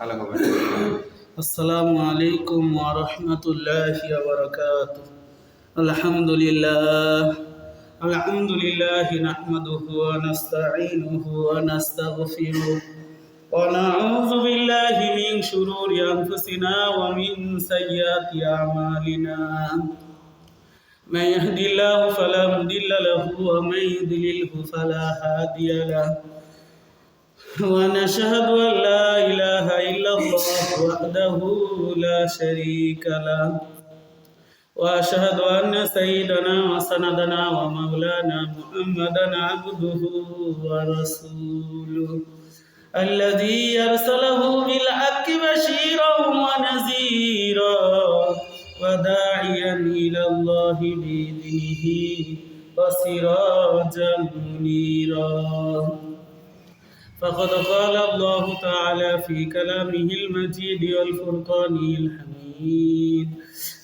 ভালো হবে السلام عليكم ورحمة الله وبركاته الحمد لله الحمد لله نحمده ونستعينه ونستغفره ونعوذ بالله من شرور أنفسنا ومن سيئات أعمالنا من يهد الله فلا مضل له ومن يضلله فلا هادي له ونشهد أن لا إله إلا الله وحده لا شريك له. وأشهد أن سيدنا وسندنا ومولانا محمدا عبده ورسوله. الذي أرسله بالحق بشيرا ونذيرا وداعيا إلى الله بإذنه وسراجا منيرا. فقد قال الله تعالى في كلامه المجيد والفرقان الحميد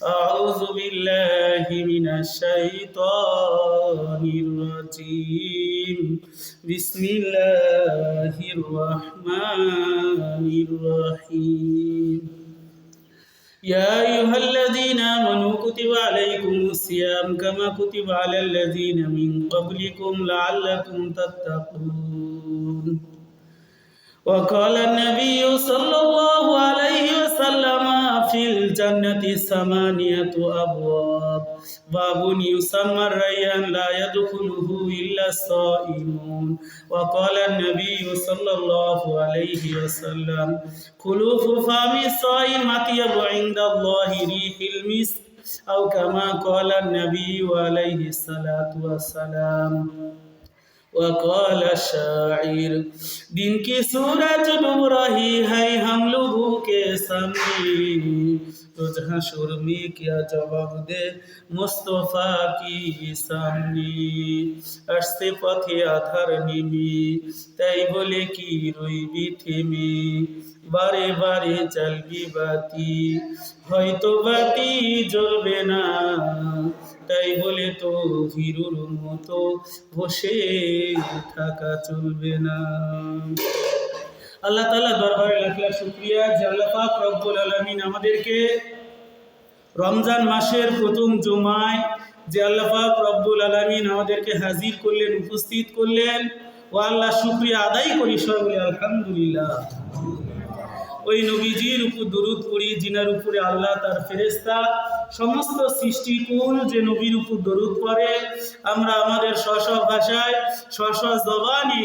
أعوذ بالله من الشيطان الرجيم بسم الله الرحمن الرحيم يا أيها الذين آمنوا كتب عليكم الصيام كما كتب على الذين من قبلكم لعلكم تتقون وقال النبي صلى الله عليه وسلم في الجنة ثمانية أبواب باب يسمى الريان لا يدخله إلا الصائمون وقال النبي صلى الله عليه وسلم خلوف فم الصائم أطيب عند الله ريح المسك أو كما قال النبي عليه الصلاة والسلام وقال الشاعر दिन की सूरज डूब रही है हम लोगों के सामने तो जहाँ शुर में क्या जवाब दे मुस्तफा की सामने আসতে পথে আধার নেমে তাই বলে কি রইবি থেমে বারে বারে চালবি বাতি হয়তো বাতি জ্বলবে না তাই বলে তো হিরুর মতো বসে থাকা চলবে না। আল্লাহ তালা দরবারে লাখ লাখ শুকরিয়া। যে আল্লাহ পাক রব্বুল আলামিন আমাদেরকে রমজান মাসের প্রথম জুমায় যে আল্লাহ পাক রব্বুল আলামিন আমাদেরকে হাজির করলেন, উপস্থিত করলেন। ও আল্লাহ শুক্রিয়া আদায় করি সবাই আলহামদুলিল্লাহ। ওই নবীজির উপর দরুদ পড়ি, জিনার উপরে আল্লাহ তার ফেরেস্তা সমস্ত সৃষ্টিকুল যে নবীর উপর দরুদ পড়ে, আমরা আমাদের স্ব ভাষায় স্ব জবানে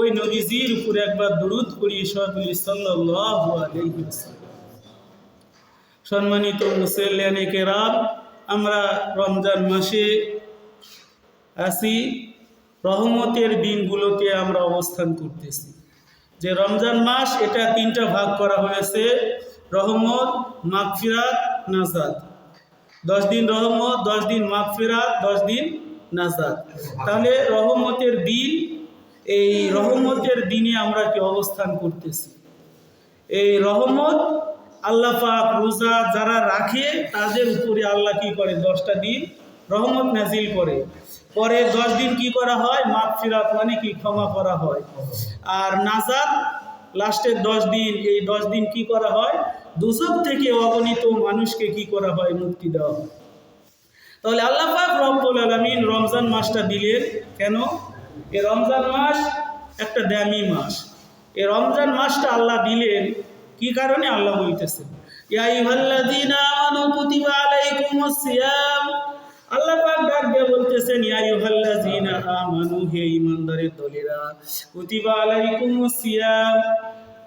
ওই নবীজির উপরে একবার দরুদ পড়ি সাল্লাল্লাহু আলাইহি সম্মানিত মুসল্লিয়ানে কেরাম, আমরা রমজান মাসে আসি। রহমতের দিনগুলোতে আমরা অবস্থান করতেছি। যে রমজান মাস, এটা তিনটা ভাগ করা হয়েছে। রহমত, মাগফিরাত নাজাদ দশ দিন রহমত, দশ দিন মাগফিরাত, দশ দিন নাজাদ তাহলে রহমতের দিন, এই রহমতের দিনে আমরা কি অবস্থান করতেছি? এই রহমত, আল্লাহ পাক রোজা যারা রাখে, তাদের উপরে আল্লাহ কি করে? দশটা দিন রহমত নাজিল করে। পরে দশ দিন কি করা হয়? মাপ ফিরাত মানে কি? ক্ষমা করা হয়। আর নাজাদ লাস্টের দশ দিন, এই দশ দিন কি করা হয়? দুসব থেকে অগণিত মানুষকে কি করা হয়? মুক্তি দেওয়া হয়। তাহলে আল্লাহ পাক রব্বুল আলামিন রমজান মাসটা দিলেন কেন? এই রমজান মাস একটা দামি মাস। এ রমজান মাসটা আল্লাহ দিলেন কি কারণে? আল্লাহ বলতেছেন, ইয়া আইয়ুহাল্লাযীনা আমানু কুতিবা আলাইকুমুস আল্লাহ পাক ডাক দিয়ে বলতেছেন, ইয়া আইয়ুহাল্লাযীনা আমানু, হে ঈমানদারের দলেরা, কুতিবা আলাইকুমুস সিয়াম।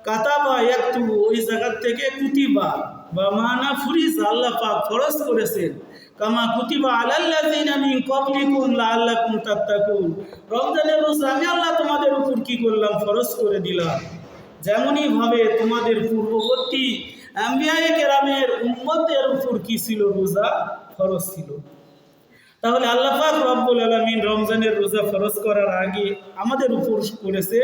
কাতাবা ইয়াকতুবু, ওই জায়গা থেকে কুতিবা, বা মানা ফুরিজ আল্লাহ পাক ফরজ করেছেন। কামা কুতিবা আলাল্লাযীনা মিন ক্বাবলিকুম লাআল্লাকুম তাত্তাকুন। রমজানের রোজা আমি আল্লাহ তোমাদের উপর কি করলাম? ফরজ করে দিলাম। যেমনই ভাবে তোমাদের পূর্ববর্তী আম্বিয়ায়ে কেরামের উম্মতের উপর কি ছিল রোজা? ফরজ ছিল। তাহলে আল্লাহ পাক রব্বুল আলামিন রমজানের রোজা ফরজ করার আগে আমাদের উপর করেছে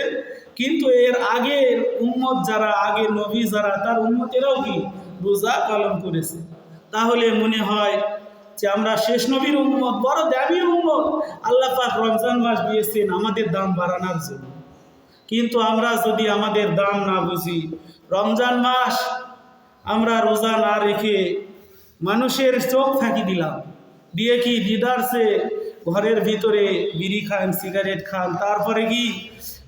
কিন্তু এর আগের উম্মত যারা আগে নবী যারা, তার উম্মতেরাও কি রোজা পালন করেছে? তাহলে মনে হয় যে আমরা শেষ নবীর উম্মত, বড় দাবি উম্মত আল্লাহ পাক রমজান মাস দিয়েছেন আমাদের দাম বাড়ানোর জন্য। কিন্তু আমরা যদি আমাদের দাম না বুঝি, রমজান মাস আমরা রোজা না রেখে মানুষের চোখ ফাঁকি দিলাম। দিয়ে কি দিদারসে ঘরের ভিতরে বিড়ি খান, সিগারেট খান, তারপরে কি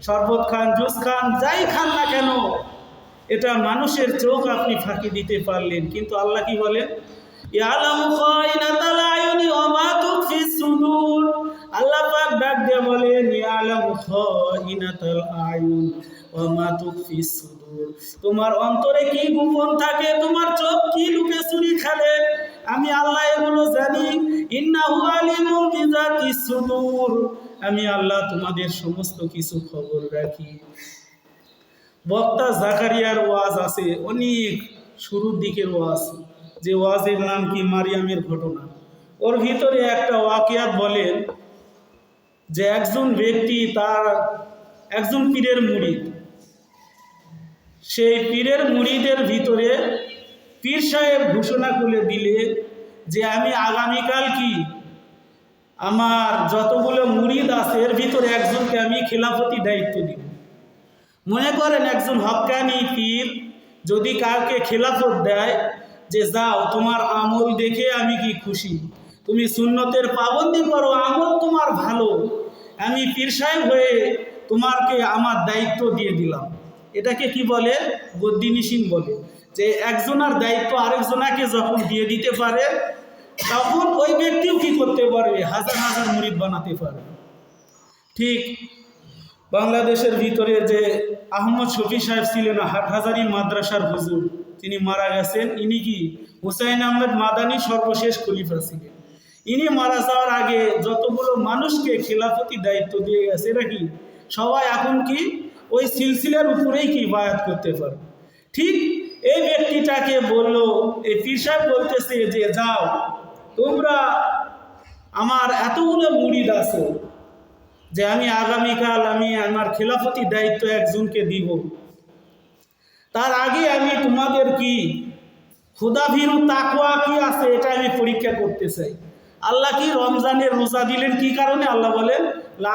শরবত খান, জুস খান, যাই খান না কেন? এটা মানুষের চোখ আপনি ফাঁকি দিতে পারলেন। কিন্তু আল্লাহ কি বলেন? আল্লাহ ডাক দিয়ে তোমার অন্তরে কি গোপন থাকে? তোমার চোখ কি লুকে চুরি খেলে? আমি আল্লাহ এগুলো জানি। ইন্নাহু আলিমুম বিজাতিস সুদূর। আমি আল্লাহ তোমাদের সমস্ত কিছু খবর রাখি। বক্তা জাকারিয়ার ওয়াজ আছে, অনেক শুরুর দিকের ওয়াজ। যে ওয়াজের নাম কি? মারিয়ামের ঘটনা। ওর ভিতরে একটা ওয়াকিয়াত বলেন যে একজন ব্যক্তি তার একজন পীরের মুরিদ সেই পীরের মুড়িদের ভিতরে পীর সাহেব ঘোষণা করে দিলে যে আমি আগামীকাল কি? আমার যতগুলো মুরিদ আছে, এর ভিতরে একজনকে আমি খেলাফতি দায়িত্ব দিব। মনে করেন একজন হক্কানি পীর যদি কাউকে খেলাফত দেয় যে, যাও, তোমার আমল দেখে আমি কি খুশি? তুমি সুন্নতের পাবন্দি করো, আমল তোমার ভালো। আমি পীর সাহেব হয়ে তোমাকে আমার দায়িত্ব দিয়ে দিলাম। এটাকে কি বলে? গদ্দিনিসিন বলে। যে একজনের দায়িত্ব আরেকজনাকে যখন দিয়ে দিতে পারে, তখন ওই ব্যক্তিও কি করতে পারবে হাজার হাজার মুরিদ বানাতে পারে। ঠিক বাংলাদেশের ভিতরে যে আহমদ শফি সাহেব ছিলেন, হাটহাজারি মাদ্রাসার হুজুর, তিনি মারা গেছেন। ইনি কি? হুসাইন আহমেদ মাদানি সর্বশেষ খলিফা ছিলেন। ইনি মারা যাওয়ার আগে যতগুলো মানুষকে খেলাফতি দায়িত্ব দিয়ে গেছে এরা কি সবাই এখন কি ওই সিলসিলার উপরেই কি বায়াত করতে পারে? ঠিক এই ব্যক্তিটাকে বলল এই পীর বলতেছে যে, যাও, তোমরা আমার এতগুলো মুড়িদ আছে যে আমি আগামীকাল আমি আমার খেলাফতি দায়িত্ব একজনকে দিব। তার আগে আমি তোমাদের কি ক্ষুদাভীরু তাকুয়া কি আছে এটা আমি পরীক্ষা করতে চাই। আল্লাহ কি রমজানের রোজা দিলেন কি কারণে? আল্লাহ বলেন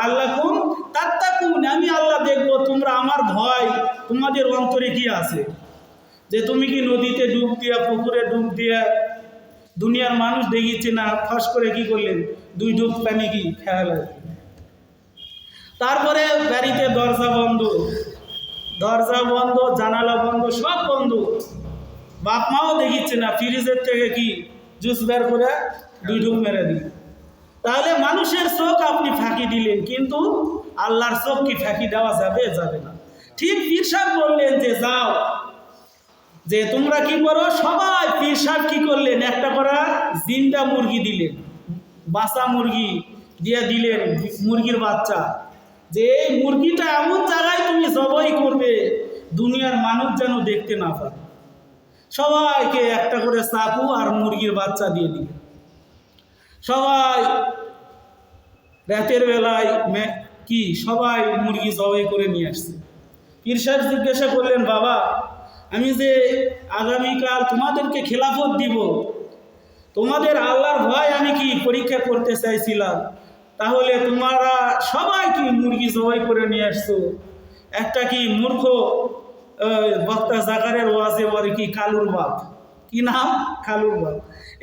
আল্লাহ কুন তাত্তাকুন। আমি আল্লাহ দেখব, তোমরা আমার ভয় তোমাদের অন্তরে কি আছে? যে তুমি কি নদীতে ডুব দিয়া, পুকুরে ডুব দিয়া দুনিয়ার মানুষ দেখিচ্ছে না, ফাঁস করে কি করলেন? দুই ডুব পানি কি খেয়াল তারপরে বাড়িতে দরজা বন্ধ। দরজা বন্ধ, জানালা বন্ধ, সব বন্ধ। বাপ মাও দেখিচ্ছে না, ফ্রিজের থেকে কি জুস বের করে দুই ডুব মেরে দিল। তাহলে মানুষের চোখ আপনি ফাঁকি দিলেন, কিন্তু আল্লাহর চোখ কি ফাঁকি দেওয়া যাবে? যাবে না। ঠিক সাহেব বললেন যে যাও যে তোমরা কি করো? সবাই সাহেব কি করলেন? একটা করা জিন্দা মুরগি দিলেন বাসা মুরগি দিয়ে দিলেন মুরগির বাচ্চা। যে এই মুরগিটা এমন জায়গায় তুমি জবাই করবে, দুনিয়ার মানুষ যেন দেখতে না পারে সবাইকে একটা করে চাকু আর মুরগির বাচ্চা দিয়ে দিবে সবাই রাতের বেলায় কি? সবাই মুরগি জবাই করে নিয়ে আসছে। পীর সাহেব জিজ্ঞাসা করলেন, বাবা আমি যে আগামীকাল তোমাদেরকে খেলাফত দিব, তোমাদের আল্লাহর ভয় আমি কি পরীক্ষা করতে চাইছিলাম? তাহলে তোমরা সবাই কি মুরগি জবাই করে নিয়ে আসছো? একটা কি মূর্খ বক্তা জাকারের ওয়াজে বলে কি কালুর বাপ? কি নাম? কালুর বাপ।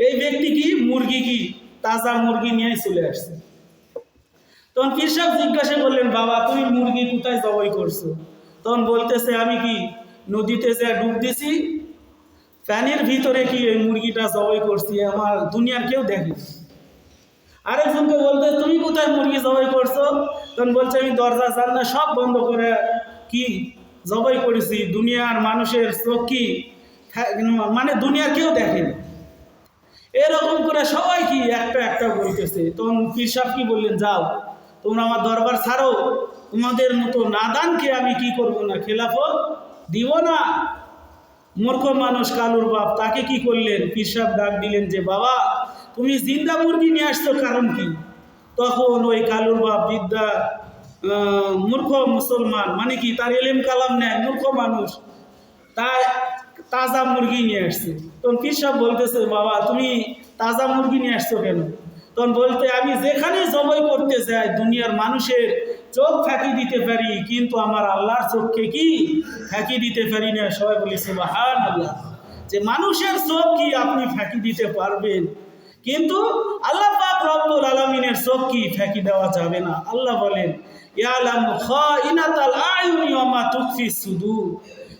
এই ব্যক্তি কি? মুরগি কি? তাজা মুরগি নিয়ে চলে আসছে। তখন কৃষক জিজ্ঞাসা করলেন, বাবা, তুমি মুরগি কোথায় জবাই করছ? তখন বলতেছে, আমি কি নদীতে যে ডুব দিছি প্যানের ভিতরে কি এই মুরগিটা জবাই করছি, আমার দুনিয়ার কেউ দেখে আরেকজনকে বলতে তুমি কোথায় মুরগি জবাই করছ? তখন বলছে, আমি দরজা, জানলা সব বন্ধ করে কি জবাই করেছি, দুনিয়ার মানুষের চোখ কি মানে দুনিয়ার কেউ দেখেনি এরকম করে সবাই কি একটা একটা বলতেছে তখন পীর সাহেব কি বললেন, যাও, তোমরা আমার দরবার ছাড়ো, তোমাদের মতো নাদানকে আমি কি করব না, খেলাফত দিব না। মূর্খ মানুষ, কালুর বাপ, তাকে কি করলেন? পীর সাহেব ডাক দিলেন যে, বাবা, তুমি জিন্দা মুরগি নিয়ে আসছো, কারণ কি? তখন ওই কালুর বাপ বিদ্যা মূর্খ মুসলমান মানে কি, তার এলেম কালাম নেয়, মূর্খ মানুষ, তাই তাজা মুরগি নিয়ে আসছে। তখন পীর সাহেব বলতেছে, বাবা, তুমি তাজা মুরগি নিয়ে আসছো কেন? তখন বলতে, আমি যেখানে জবই করতে চাই দুনিয়ার মানুষের চোখ ফাঁকি দিতে পারি, কিন্তু আমার আল্লাহর চোখকে কি ফাঁকি দিতে পারি না? সবাই বলি সুবাহান আল্লাহ যে মানুষের চোখ কি আপনি ফাঁকি দিতে পারবেন? কিন্তু আল্লাহ পাক রব্বুল আলমিনের চোখ কি ফাঁকি দেওয়া যাবে না? আল্লাহ বলেন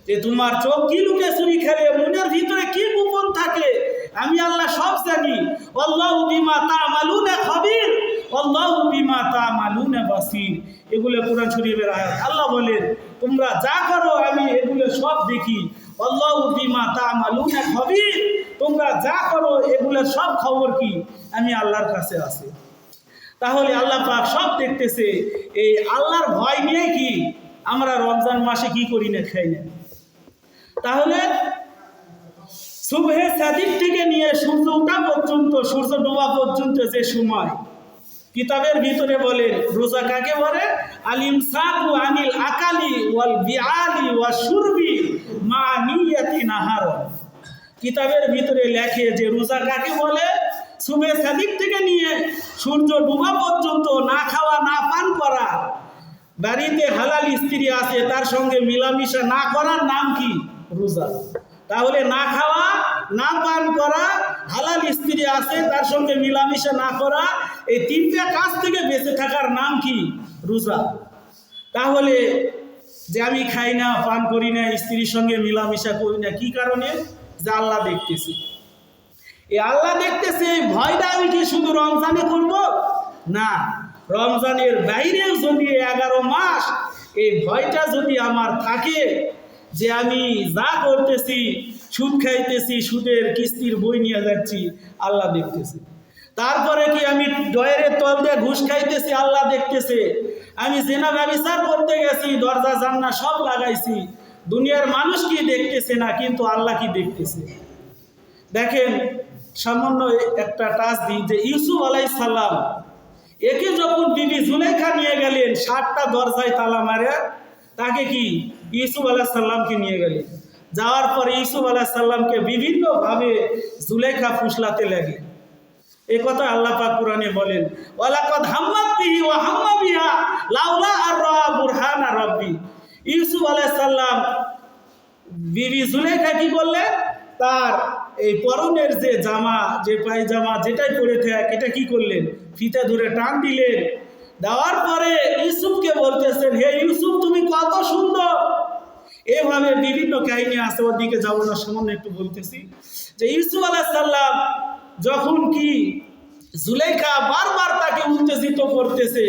যে তোমার চোখ কি লুকে চুরি খেলে, মনের ভিতরে কি গোপন থাকে? আমি আল্লাহ সব জানি। আল্লাহু বিমা তা'মালুনা খাবির। আল্লাহু বিমা তা'মালুনা বাসির। এগুলো কোরআন শরীফের আয়াত। আল্লাহ বলেন, তোমরা যা করো, আমি এগুলো সব দেখি। আল্লাহু বিমা তা'মালুনা খাবির। তোমরা যা করো, এগুলো সব খবর কি? আমি আল্লাহর কাছে আছে। তাহলে আল্লাহ পাক সব দেখতেছে, এই আল্লাহর ভয় নিয়ে কি? আমরা রমজান মাসে কি করি না খাই না? তাহলে শুভে সাদিক থেকে নিয়ে সূর্য ওঠা পর্যন্ত সূর্য ডোবা পর্যন্ত যে সময়। কিতাবের ভিতরে বলেন রোজা কাকে বলে? আলিম সাকু আনিল আকালি ওয়াল বিআলি ওয়া সুরবি মা নিয়াতি নাহার। কিতাবের ভিতরে লেখে যে রোজা কাকে বলে? সুবে সাদিক থেকে নিয়ে সূর্য ডুবা পর্যন্ত না খাওয়া, না পান করা। বাড়িতে হালাল স্ত্রী আছে, তার সঙ্গে মিলামিশা না করার নাম কি? রোজা। তাহলে না খাওয়া, না পান করা, হালাল স্ত্রী আছে, তার সঙ্গে মিলামিশা না করা, এই তিনটা কাজ থেকে বেঁচে থাকার নাম কি? রোজা। তাহলে যে আমি খাই না, পান করি না, স্ত্রীর সঙ্গে মিলামিশা করি না, কি কারণে? যে আল্লাহ দেখতেছি। এই আল্লাহ দেখতেছে এই ভয়টা আমি কি শুধু রমজানে করব? না, রমজানের বাইরেও যদি এগারো মাস এই ভয়টা যদি আমার থাকে যে আমি যা করতেছি, সুদ খাইতেছি, সুদের কিস্তির বই নিয়ে যাচ্ছি, আল্লাহ দেখতেছে। তারপরে কি আমি ডয়ের তল দিয়ে ঘুষ খাইতেছি, আল্লাহ দেখতেছে। আমি জেনা ব্যবসার করতে গেছি, দরজা জান্না সব লাগাইছি। দুনিয়ার মানুষ কি দেখতেছে না, কিন্তু আল্লাহ কি দেখতেছে? দেখেন, সামান্য একটা টাচ দিই যে ইউসুফ আলাই সাল্লাম একে যখন বিবি জুলেখা নিয়ে গেলেন, সাতটা দরজায় তালা মারে, তাকে কি ইউসুফ আলাহ সাল্লামকে নিয়ে গেলেন যাওয়ার পর ইউসুফ আলাহ সাল্লামকে বিভিন্নভাবে জুলেখা ফুসলাতে লাগলেন এ কথা আল্লাহ পাক কোরআনে বলেন, ওয়ালাকাদ হাম্মাত বিহি ওয়া হাম্মা বিহা লাউলা আর রা বুরহানা রাব্বি। ইউসুফ আলাইহিস সালাম বিবি জুলেখা কি করলেন তার এই পরনের যে জামা, যে পায়জামা যেটাই পরে থাক, এটা কি করলেন? ফিতা ধরে টান দিলেন। দেওয়ার পরে ইউসুফকে বলতেছেন, হে ইউসুফ, তুমি কত সুন্দর! এভাবে বিভিন্ন কাহিনী আছে ওর দিকে যাব না, সামান্য একটু বলতেছি। যে ইউসুফ আলাহ যখন কি জুলেখা বারবার তাকে উত্তেজিত করতেছে,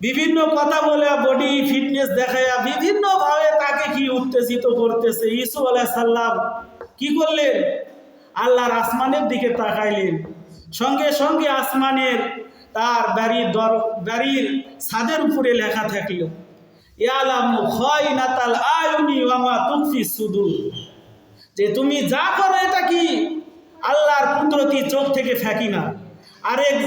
বিভিন্ন কথা বলে বডি ফিটনেস দেখায়া বিভিন্নভাবে তাকে কি উত্তেজিত করতেছে ইসু আলাহ সাল্লাম কি করলেন? আল্লাহর আসমানের দিকে তাকাইলেন। সঙ্গে সঙ্গে আসমানের তার বাড়ির দর, বাড়ির ছাদের উপরে লেখা থাকল, ইয়ালামু আয়ুনি ওয়ামা তুফি সুদূর। যে তুমি যা করো এটা কি? আল্লাহর কুদরতি চোখ থেকে ফেঁকি না। আরেক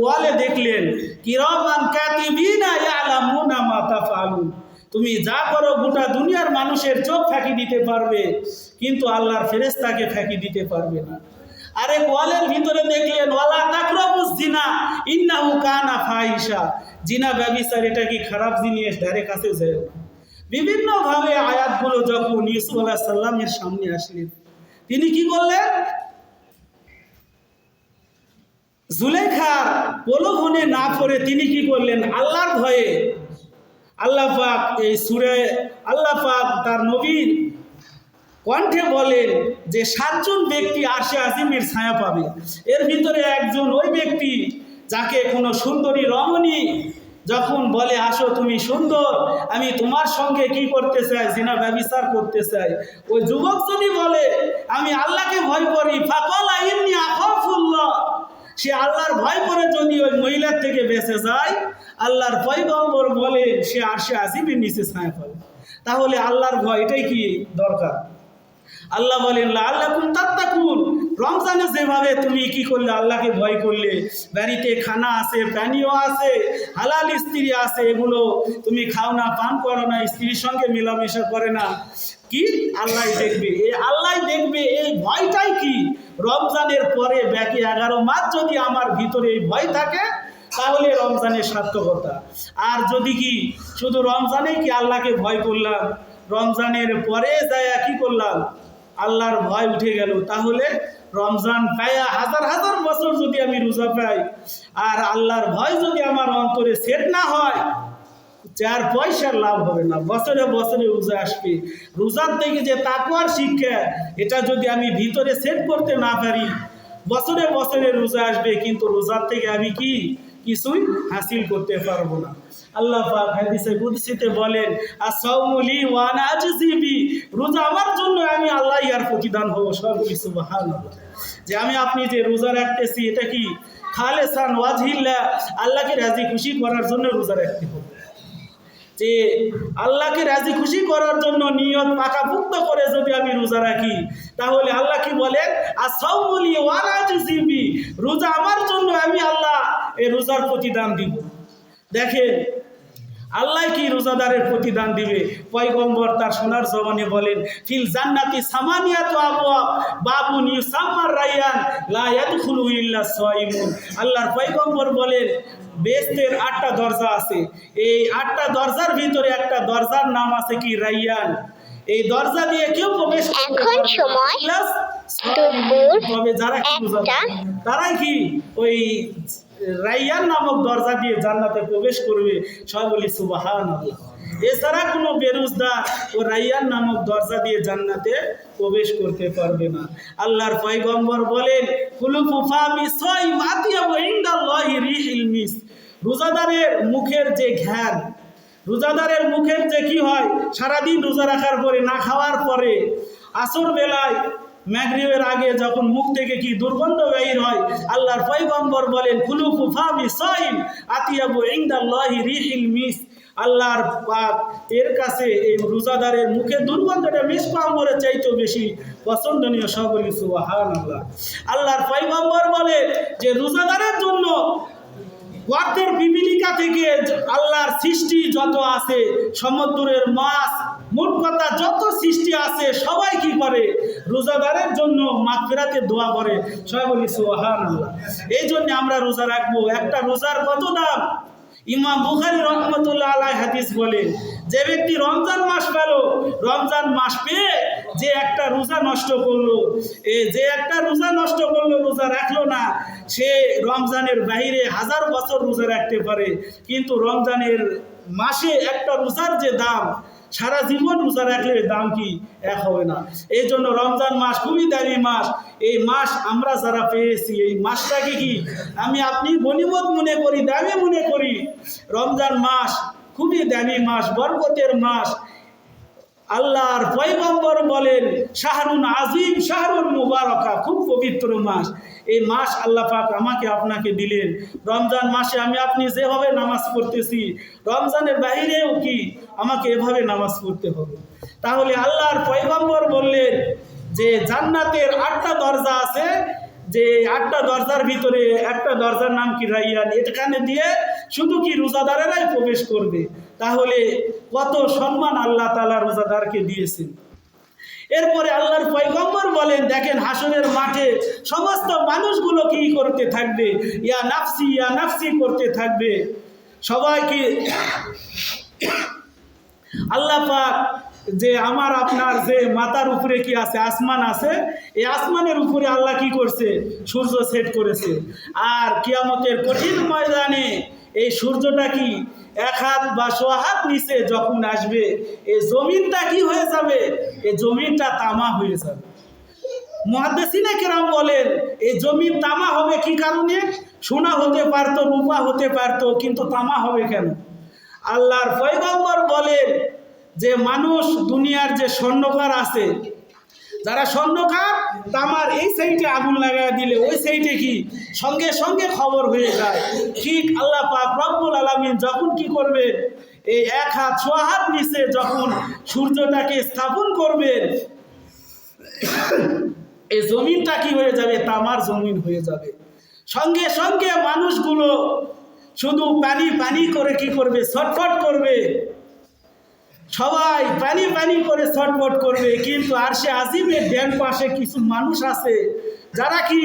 ওয়ালে দেখলেন, কিরমান কাতিবিনা ইয়ালামুনা মা তাফআলুন। তুমি যা করো গোটা দুনিয়ার মানুষের চোখ ফাঁকি দিতে পারবে, কিন্তু আল্লাহর ফেরেশতাকে ফাঁকি দিতে পারবে না। আরেক ওয়ালের ভিতরে দেখলেন, ওয়ালা তাকরাবুজ জিনা ইন্নাহু কানা ফাহিশা। জিনা ব্যবিচার, এটা কি খারাপ জিনিস? ধারে কাছে যায়। না বিভিন্নভাবে আয়াতগুলো যখন ইউসুফ আলাহ সাল্লামের সামনে আসলেন, তিনি কি করলেন? জুলেখার প্রলোভনে না করে তিনি কি করলেন? আল্লাহর ভয়ে, আল্লাহ পাক এই সুরে, আল্লাহ পাক তার নবীর কণ্ঠে বলেন যে সাতজন ব্যক্তি আশে আজিমের ছায়া পাবে। এর ভিতরে একজন ওই ব্যক্তি যাকে কোনো সুন্দরী রমণী যখন বলে, আসো, তুমি সুন্দর, আমি তোমার সঙ্গে কি করতে চাই? জিনা ব্যবিচার করতে চাই। ওই যুবক যদি বলে, আমি আল্লাহকে ভয় করি, ফাকল আইনি আখাফুল্লাহ। সে আল্লাহর ভয় করে যদি ওই মহিলার থেকে বেঁচে যায়, আল্লাহর পয়গম্বর বলে সে আর সে আসিবের নিচে ছায়া পাবে। তাহলে আল্লাহর ভয় এটাই কি দরকার? আল্লাহ বলেন আল্লাহ কুন তাত্তাকুন। রমজানে যেভাবে তুমি কি করলে? আল্লাহকে ভয় করলে? বাড়িতে খানা আছে, পানীয় আছে, হালাল স্ত্রী আছে, এগুলো তুমি খাও না, পান করো না, স্ত্রীর সঙ্গে মেলামেশা করে না। কি? আল্লাহ দেখবে। এই আল্লাহ দেখবে এই ভয়টাই কি? রমজানের পরে ব্যাকি এগারো মাস যদি আমার ভিতরে এই ভয় থাকে, তাহলে রমজানের সার্থকতা। আর যদি কি, শুধু রমজানেই কি আল্লাহকে ভয় করলাম? রমজানের পরে যায় কি করলাম? আল্লাহর ভয় উঠে গেল। তাহলে রমজান পায়া হাজার হাজার বছর যদি আমি রোজা পাই, আর আল্লাহর ভয় যদি আমার অন্তরে সেট না হয় চার পয়সার লাভ হবে না। বছরে বছরে রোজা আসবে। রোজার থেকে যে তাকুয়ার শিক্ষা, এটা যদি আমি ভিতরে সেট করতে না পারি, বছরে বছরে রোজা আসবে, কিন্তু রোজার থেকে আমি কি? কিছুই হাসিল করতে পারব না। আল্লাহ পাক হাদিসে কুদসিতে বলেন আসাউমুলি ওয়ানা রোজা আমার জন্য আমি আল্লাহ ইয়ার প্রতিদান হব সুবহানাল্লাহ। যে আমি আপনি যে রোজা রাখতেছি, এটা কি খালেসান আল্লাহকে রাজি খুশি করার জন্য রোজা রাখতে হবে। যে আল্লাহকে রাজি খুশি করার জন্য নিয়ত পাকাপুক্ত করে যদি আমি রোজা রাখি, তাহলে আল্লাহ কি বলেন আর ওয়ান ওয়ারাজিবি রোজা আমার জন্য আমি আল্লাহ এই রোজার প্রতিদান দিব। দেখেন আল্লাহ কি রোজাদারের প্রতিদান দিবে? পয়গম্বর তার সোনার জবানে বলেন ফিল জান্নাতি সামানিয়াত আবওয়া বাবুন ইউসাম্মার রাইয়ান লা ইয়াদখুলু ইল্লা সাইমুন। আল্লাহর পয়গম্বর বলেন বেস্তের আটটা দরজা আছে। এই আটটা দরজার ভিতরে একটা দরজার নাম আছে কি? রাইয়ান। এই দরজা দিয়ে কেউ প্রবেশ এখন। সময় তবে যারা তারাই কি ওই রাইয়ান নামক দরজা দিয়ে জান্নাতে প্রবেশ করবে, সবাই বলি সুবাহান এছাড়া কোনো বেরুজদার ও রাইয়ান নামক দরজা দিয়ে জান্নাতে প্রবেশ করতে পারবে না। আল্লাহর পয়গম্বর বলেন কুলুফুফা মিসই মাতিয়া ইনদাল্লাহি রিহিল মিস রোজাদারের মুখের যে ঘ্যান রোজাদারের মুখের যে কি হয়, সারাদিন রোজা রাখার পরে, না খাওয়ার পরে, আসর বেলায় ম্যাগরিবের আগে যখন মুখ থেকে কি দুর্গন্ধ বের হয়, আল্লাহর পয়গম্বর বলেন কুলু কুফামি সাইম আতিয়াবু ইনদাল্লাহি রিহিল মিস। আল্লাহর পাক এর কাছে এই রোজাদারের মুখে দুর্গন্ধটা মিসপাম্বরের চাইতেও বেশি পছন্দনীয় সকলি সুবাহান আল্লাহ আল্লাহর পয়গম্বর বলে যে, রোজাদারের জন্য ওয়ার্কের বিবিলিকা থেকে আল্লাহর সৃষ্টি যত আছে সমুদ্রের মাছ, মোট কথা যত সৃষ্টি আছে, সবাই কি করে? রোজাদারের জন্য মাগফিরাতে দোয়া করে। সবাই বলি সোহান আল্লাহ এই জন্য আমরা রোজা রাখব। একটা রোজার কত দাম? ইমাম বুখারি রহমতুল্লাহ আলাই হাদিস বলে যে ব্যক্তি রমজান মাস পেল, রমজান মাস পেয়ে যে একটা রোজা নষ্ট করল যে একটা রোজা নষ্ট করল, রোজা রাখল না, সে রমজানের বাইরে হাজার বছর রোজা রাখতে পারে। কিন্তু রমজানের মাসে একটা রোজার যে দাম, সারা জীবন রোজা রাখলে দাম কি? এক হবে না। এই জন্য রমজান মাস খুবই দামি মাস। এই মাস আমরা যারা পেয়েছি, এই মাসটাকে কি আমি আপনি গণিমত মনে করি, দামি মনে করি। রমজান মাস খুবই দামি মাস, বরকতের মাস। আল্লাহর পয়গম্বর বলেন, শাহরুন আজিম, শাহরুন মুবারকা, খুব পবিত্র মাস। এই মাস আল্লাহ পাক আমাকে, আপনাকে দিলেন। রমজান মাসে আমি, আপনি যেভাবে নামাজ পড়তেছি, রমজানের বাহিরেও কি আমাকে এভাবে নামাজ পড়তে হবে? তাহলে আল্লাহর পয়গম্বর বললেন যে, জান্নাতের আটটা দরজা আছে, যে আটটা দরজার ভিতরে একটা দরজার নাম কি রাইয়ান? এখানে দিয়ে শুধু কি রোজাদারেরাই প্রবেশ করবে? তাহলে কত সম্মান আল্লাহ তালা রোজাদারকে দিয়েছেন। এরপরে আল্লাহর পয়গম্বর বলেন, দেখেন হাসনের মাঠে সমস্ত মানুষগুলো কি করতে থাকবে? ইয়া নাফসি ইয়া নাফসি করতে থাকবে। সবাইকে আল্লাহ পাক যে আমার, আপনার যে মাথার উপরে কি আছে, আসমান আছে, এই আসমানের উপরে আল্লাহ কি করছে? সূর্য সেট করেছে। আর কিয়ামতের কঠিন ময়দানে এই সূর্যটা কি এক হাত বা হাত নিচে যখন আসবে এই জমিনটা কি হয়ে যাবে? এই জমিনটা তামা হয়ে যাবে। মহাদেসিনা কেরাম বলেন এই জমিন তামা হবে কি কারণে? সোনা হতে পারতো, রূপা হতে পারতো, কিন্তু তামা হবে কেন? আল্লাহর পয়গম্বর বলেন যে, মানুষ দুনিয়ার যে স্বর্ণকার আছে যারা স্বর্ণকার, তামার এই সাইডে আগুন লাগায় দিলে, ওই সাইডে কি? সঙ্গে সঙ্গে খবর হয়ে যায়। ঠিক আল্লাহ পাক রব্বুল আলমিন যখন কি করবে? এই এক হাত ছ হাত নিচে যখন সূর্যটাকে স্থাপন করবেন এই জমিনটা কি হয়ে যাবে? তামার জমিন হয়ে যাবে। সঙ্গে সঙ্গে মানুষগুলো শুধু পানি পানি করে কি করবে? ছটফট করবে। সবাই পানি পানি করে ছটফট করবে, কিন্তু আর সে আজিমের ড্যাম পাশে কিছু মানুষ আছে, যারা কি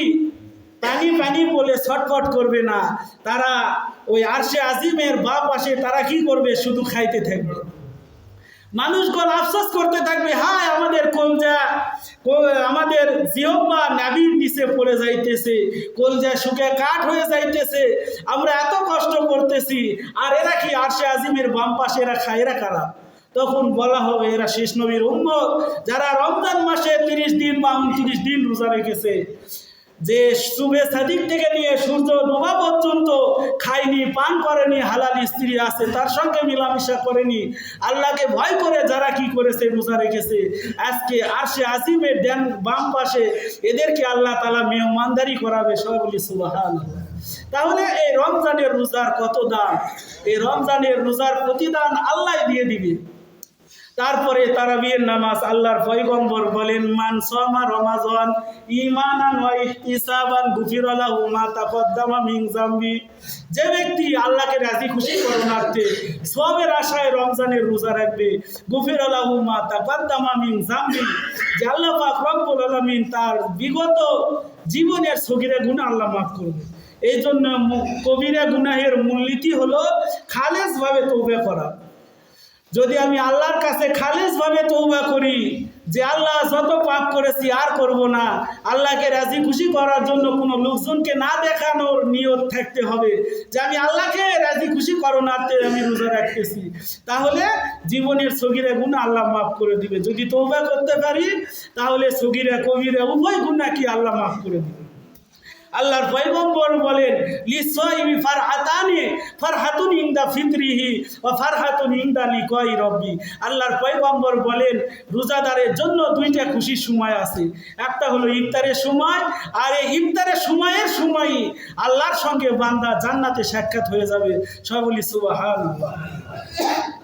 পানি পানি বলে ছটফট করবে না। তারা ওই আরশে আজিমের বা পাশে তারা কি করবে? শুধু খাইতে থাকবে। মানুষগুলো আফসোস করতে থাকবে, হায়, আমাদের কলজা আমাদের জিহ্বা নাবির নিচে পড়ে যাইতেছে, কলজা শুকে কাঠ হয়ে যাইতেছে, আমরা এত কষ্ট করতেছি, আর এরা কি আরশে আজিমের বাম পাশে এরা খায়? এরা কারা? তখন বলা হবে, এরা শেষ নবীর উম্মত, যারা রমজান মাসে তিরিশ দিন বা উনত্রিশ দিন রোজা রেখেছে। যে শুভে সাদিক থেকে নিয়ে সূর্য ডোবা পর্যন্ত খায়নি, পান করেনি, হালাল স্ত্রী আছে, তার সঙ্গে মিলামিশা করেনি। আল্লাহকে ভয় করে যারা কি করেছে, রোজা রেখেছে। আজকে আর আসিমের ড্যান বাম পাশে এদেরকে আল্লাহ তালা মেহমানদারি করাবে সবাই বলি সুবাহান তাহলে এই রমজানের রোজার কত দান এই রমজানের রোজার প্রতিদান আল্লাহ দিয়ে দিবে। তারপরে তারাবির নামাজ আল্লাহর পয়গম্বর বলেন, মান সমা রমাজন ইমানান ওয়া ইহতিসাবান গুফিরালাহু মা তাকদ্দামা মিন জামবি যে ব্যক্তি আল্লাহকে রাজি খুশি করণার্থে সবের আশায় রমজানের রোজা রাখবে, গুফিরালাহু মা তাকদ্দামা মিন জামবি যে আল্লাহ পাক রব্বুল আলামিন তার বিগত জীবনের সগিরা গুনাহ আল্লাহ মাফ করবে। এই জন্য কবিরা গুনাহের মূলনীতি হলো খালেজভাবে তৌবে করা। যদি আমি আল্লাহর কাছে খালেজভাবে তৌবা করি যে আল্লাহ যত পাপ করেছি আর করব না, আল্লাহকে রাজি খুশি করার জন্য কোনো লোকজনকে না দেখানোর নিয়ত থাকতে হবে। যে আমি আল্লাহকে রাজি খুশি করোনাতে আমি রোজা রাখতেছি। তাহলে জীবনের সগিরা গুণ আল্লাহ মাফ করে দিবে। যদি তৌবা করতে পারি, তাহলে সগিরা, কবিরা, উভয় গুণা কি আল্লাহ মাফ করে দিবে। আল্লাহর পয়গম্বর বলেন লিসাইমি ফারহাতানি, ফারহাতুন ইনদা ফিতরিহি ওয়া ফারহাতুন ইনদা লিকাই রব্বি। আল্লাহর পয়গম্বর বলেন, রোজাদারের জন্য দুইটা খুশির সময় আছে। একটা হলো ইফতারের সময়, আর এই ইফতারের সময়ের সময়ই আল্লাহর সঙ্গে বান্দা জান্নাতে সাক্ষাৎ হয়ে যাবে। সবাই বলি, সুবহানাল্লাহ।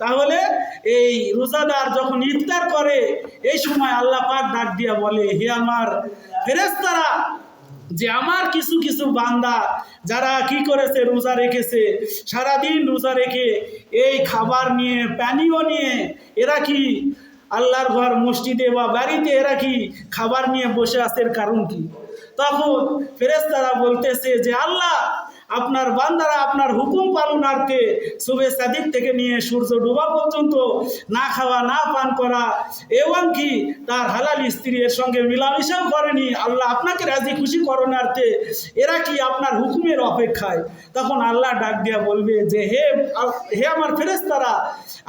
তাহলে এই রোজাদার যখন ইফতার করে, এই সময় আল্লাহ পাক ডাক দিয়া বলে, হে আমার ফেরেশতারা যে আমার কিছু কিছু বান্দা যারা কি করেছে, রোজা রেখেছে, সারাদিন রোজা রেখে এই খাবার নিয়ে, পানীয় নিয়ে এরা কি আল্লাহর ঘর, মসজিদে বা বাড়িতে এরা কি খাবার নিয়ে বসে আসের কারণ কি? তখন ফেরেস্তারা বলতেছে যে, আল্লাহ আপনার বান্দারা আপনার হুকুম পালনার্থে শুভে সাদিক থেকে নিয়ে সূর্য ডোবা পর্যন্ত না খাওয়া, না পান করা, এবং কি তার হালাল স্ত্রীর সঙ্গে মিলামিশাও করেনি। আল্লাহ আপনাকে রাজি খুশি করণার্থে এরা কি আপনার হুকুমের অপেক্ষায়? তখন আল্লাহ ডাক দিয়া বলবে যে, হে হে আমার ফেরেশতারা,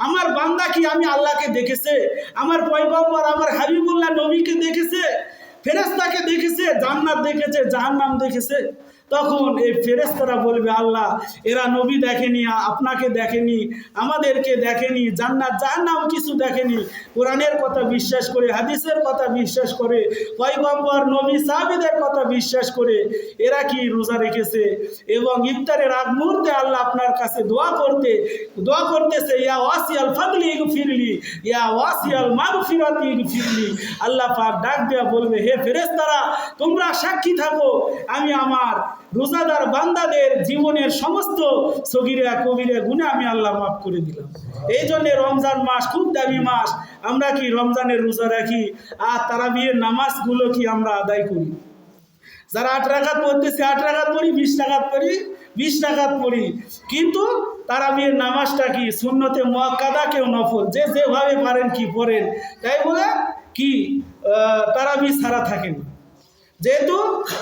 আমার বান্দা কি আমি আল্লাহকে দেখেছে? আমার পয়গম্বর, আমার হাবিবুল্লাহ নবীকে দেখেছে? ফেরেস্তাকে দেখেছে? জান্নাত দেখেছে? জাহান্নাম দেখেছে? তখন এই ফেরেস্তারা বলবে, আল্লাহ, এরা নবী দেখেনি আপনাকে দেখেনি, আমাদেরকে দেখেনি, জান্নাত, জাহান্নাম কিছু দেখেনি। কোরআনের কথা বিশ্বাস করে, হাদিসের কথা বিশ্বাস করে, পয়গম্বর, নবী, সাহাবিদের কথা বিশ্বাস করে, এরা কি রোজা রেখেছে? এবং ইফতারের আগ মুহূর্তে আল্লাহ আপনার কাছে দোয়া করতে, দোয়া করতেছে, ইয়া ওয়াসিয়াল ফাদলি ইগফিরলি, ইয়া ওয়াসিয়াল মাগফিরাতি ইগফিরলি। আল্লাহ পাক ডাক দেয়া বলবে, হে ফেরেস্তারা তোমরা সাক্ষী থাকো, আমি আমার রোজাদার বান্দাদের জীবনের সমস্ত সগিরা, কবিরা গুণে আমি আল্লাহ মাফ করে দিলাম। এই জন্য রমজান মাস খুব দামি মাস। আমরা কি রমজানের রোজা রাখি? আর তারা বিয়ের নামাজগুলো কি আমরা আদায় করি? যারা আট রাখাত পড়তেছে, আট রাখাত পড়ি, বিশ টাকাত পড়ি, বিশ টাকাত পড়ি। কিন্তু তারা বিয়ের নামাজটা কি? শূন্যতে মোয়াক্কাদা কেউ নফল? যে যেভাবে পারেন কি পড়েন? তাই বলে কি তারা বি ছাড়া থাকেন যেহেতু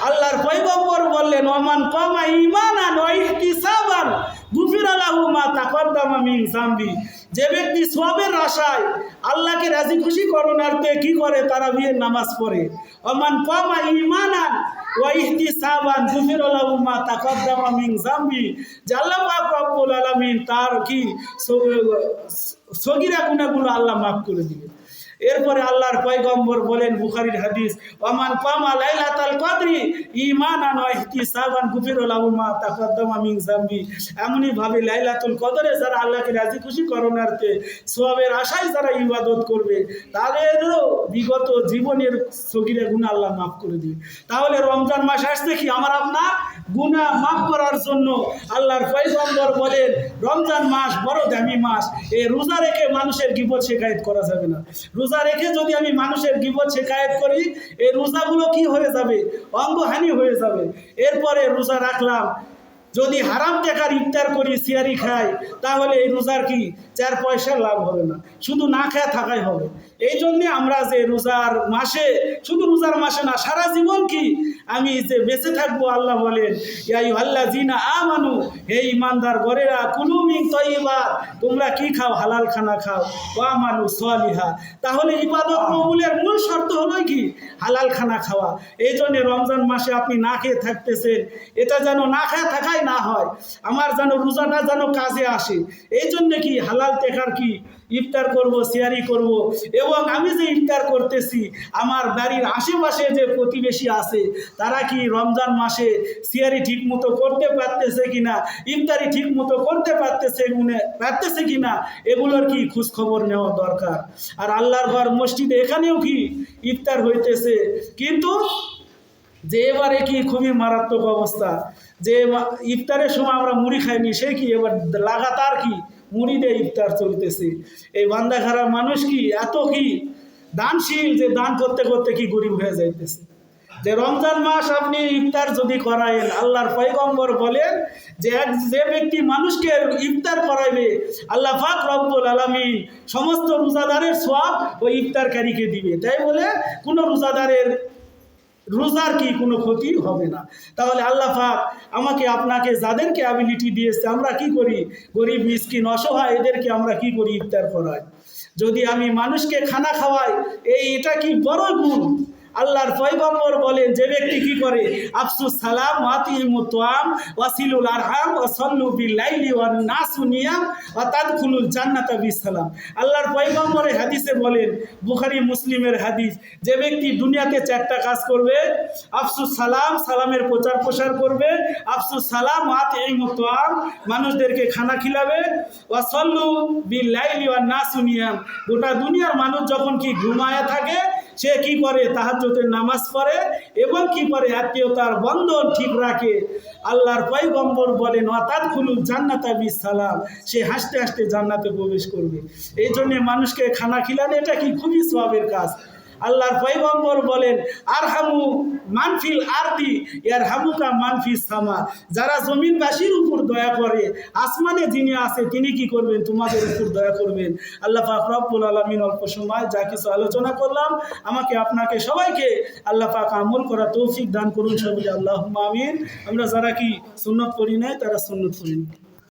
আল্লাহর পয়গম্বর বললেন, ওমান কমা ইমানান ওয়া ইহতিসাবান গুফির আলাহু মা তাকদ্দামা মিন জামবি যে ব্যক্তি সবের আশায় আল্লাহকে রাজি খুশি করণার্থে কি করে? তারা বিয়ের নামাজ পড়ে। ওমান কমা ইমানান ওয়া ইহতিসাবান গুফির আলাহু মা তাকদ্দামা মিন জামবি যে আল্লাহ পাক রব্বুল আলামিন তার কি সগিরা গুনাহগুলো আল্লাহ মাফ করে দিবে এরপরে আল্লাহর পয়গম্বর বলেন বুখারীর হাদিস, ওমান কামা লাইলাতাল কদরি, ঈমানান ওয়া ইহতিসাবান গুফির লাহু মা তাকাদ্দামা মিন যামবি। এমনই ভাবে লাইলাতুল কদরে যারা আল্লাহকে রাজি খুশি করণার্থে সওয়াবের আশায় যারা ইবাদত করবে, তাদেরও বিগত জীবনের সগিরে গুনাহ আল্লাহ মাফ করে দিবে। তাহলে রমজান মাস আসছে কি? আমার আপনার গুনাহ মাফ করার জন্য আল্লাহর পয়গম্বর বলেন, রমজান মাস বড় দামি মাস। এই রোজা রেখে মানুষের গিবত শেখায়ত করা যাবে না। রোজা রেখে যদি আমি মানুষের গিবত শেখায়ত করি, এই রোজাগুলো কি হয়ে যাবে? অঙ্গহানি হয়ে যাবে। এরপরে রোজা রাখলাম। যদি হারাম টাকার ইফতার করি, সিয়ারি খাই, তাহলে এই রোজার কি? চার পয়সা লাভ হবে না। শুধু না খেয়ে থাকাই হবে। এই জন্যে আমরা যে রোজার মাসে, শুধু রোজার মাসে না, সারা জীবন কি আমি যে বেঁচে থাকব, আল্লাহ বলেন ইয়াই আল্লাহ জিনা আমানু, হে ইমানদার গরেরা কুলুমিং তৈবা তোমরা কি খাও? হালাল খানা খাও। ওয়া মানু সলিহা। তাহলে ইবাদত কবুলের মূল শর্ত হলো কি? হালাল খানা খাওয়া। এই জন্য রমজান মাসে আপনি না খেয়ে থাকতেছেন, এটা যেন না খেয়ে থাকাই না হয়, আমার যেন রোজাটা যেন কাজে আসে। এই জন্য কি হালাল টেকার কি? ইফতার করব শেয়ারি করব এবং আমি যে ইফতার করতেছি, আমার বাড়ির আশেপাশে যে প্রতিবেশী আছে, তারা কি রমজান মাসে সিয়ারি ঠিক মতো করতে পারতেছে কিনা, ইফতারি ঠিক মতো করতে পারতেছে পারতেছে কিনা, এগুলোর কি খোঁজ খবর নেওয়া দরকার? আর আল্লাহর ঘর মসজিদে এখানেও কি ইফতার হইতেছে? কিন্তু যে এবারে কি খুবই মারাত্মক অবস্থা, যে ইফতারের সময় আমরা মুড়ি খাইনি, সে কি এবার লাগাতার কি মুড়ি দিয়ে ইফতার চলতেছে। এই বান্দা খারাপ মানুষ কি এত কি দানশীল যে দান করতে করতে কি গরিব হয়ে যাইতেছে? যে রমজান মাস আপনি ইফতার যদি করায়েন, আল্লাহর পয়গম্বর বলেন যে এক যে ব্যক্তি মানুষকে ইফতার করাইবে, আল্লাহ পাক রব্বুল আলামিন সমস্ত রোজাদারের সব ওই ইফতারকারীকে দিবে। তাই বলে কোনো রোজাদারের রোজার কি কোনো ক্ষতি হবে না? তাহলে আল্লাহ পাক আমাকে, আপনাকে যাদেরকে অ্যাবিলিটি দিয়েছে, আমরা কি করি? গরিব, মিসকিন, অসহায়, এদেরকে আমরা কি করি? ইফতার করাই যদি আমি মানুষকে খানা খাওয়াই, এই এটা কি বড় গুণ? আল্লাহর পয়গম্বর বলেন, যে ব্যক্তি কি করে? আফসুস সালাম ওয়াতিমু তোয়াম, ওয়াসিলুল আরহাম ওয়া সাল্লু বিল লাইলি ওয়ান নাসু নিয়াম, ওয়া তাদখুলুল জান্নাতা বিসালাম। আল্লাহর পয়গম্বরের হাদিসে বলেন, বুখারী, মুসলিমের হাদিস, যে ব্যক্তি দুনিয়াতে চারটা কাজ করবে, আফসুস সালাম, সালামের প্রচার প্রসার করবে, আফসুস সালাম ওয়াতিমু তোয়াম, মানুষদেরকে খানা খিলাবে ওয়া সাল্লু বিল লাইলি ওয়ান নাসু নিয়াম। গোটা দুনিয়ার মানুষ যখন কি ঘুমায় থাকে সে কি করে? তাহাজ্জুদের নামাজ পড়ে এবং কি করে? আত্মীয়তার বন্ধন ঠিক রাখে। আল্লাহর পয়গম্বর বলেন, অর্থাৎ খুলু জান্নাতা সালাম সে হাসতে হাসতে জান্নাতে প্রবেশ করবে। এই জন্যে মানুষকে খানা খিলানো, এটা কি? খুবই সবের কাজ। আল্লাহর পয়গম্বর বলেন আর হামু মানফিল আর আরদি ইয়ার হামুকা মানফিস সামা। যারা জমিনবাসীর উপর দয়া করে, আসমানে যিনি আছে, তিনি কি করবেন? তোমাদের উপর দয়া করবেন। আল্লাহ পাক রব্বুল আলমিন অল্প সময় যা কিছু আলোচনা করলাম, আমাকে আপনাকে সবাইকে আল্লাহ পাক আমল করা তৌফিক দান করুন সবাই আল্লাহ আমিন। আমরা যারা কি সুন্নত করি নাই, তারা সুন্নত করি না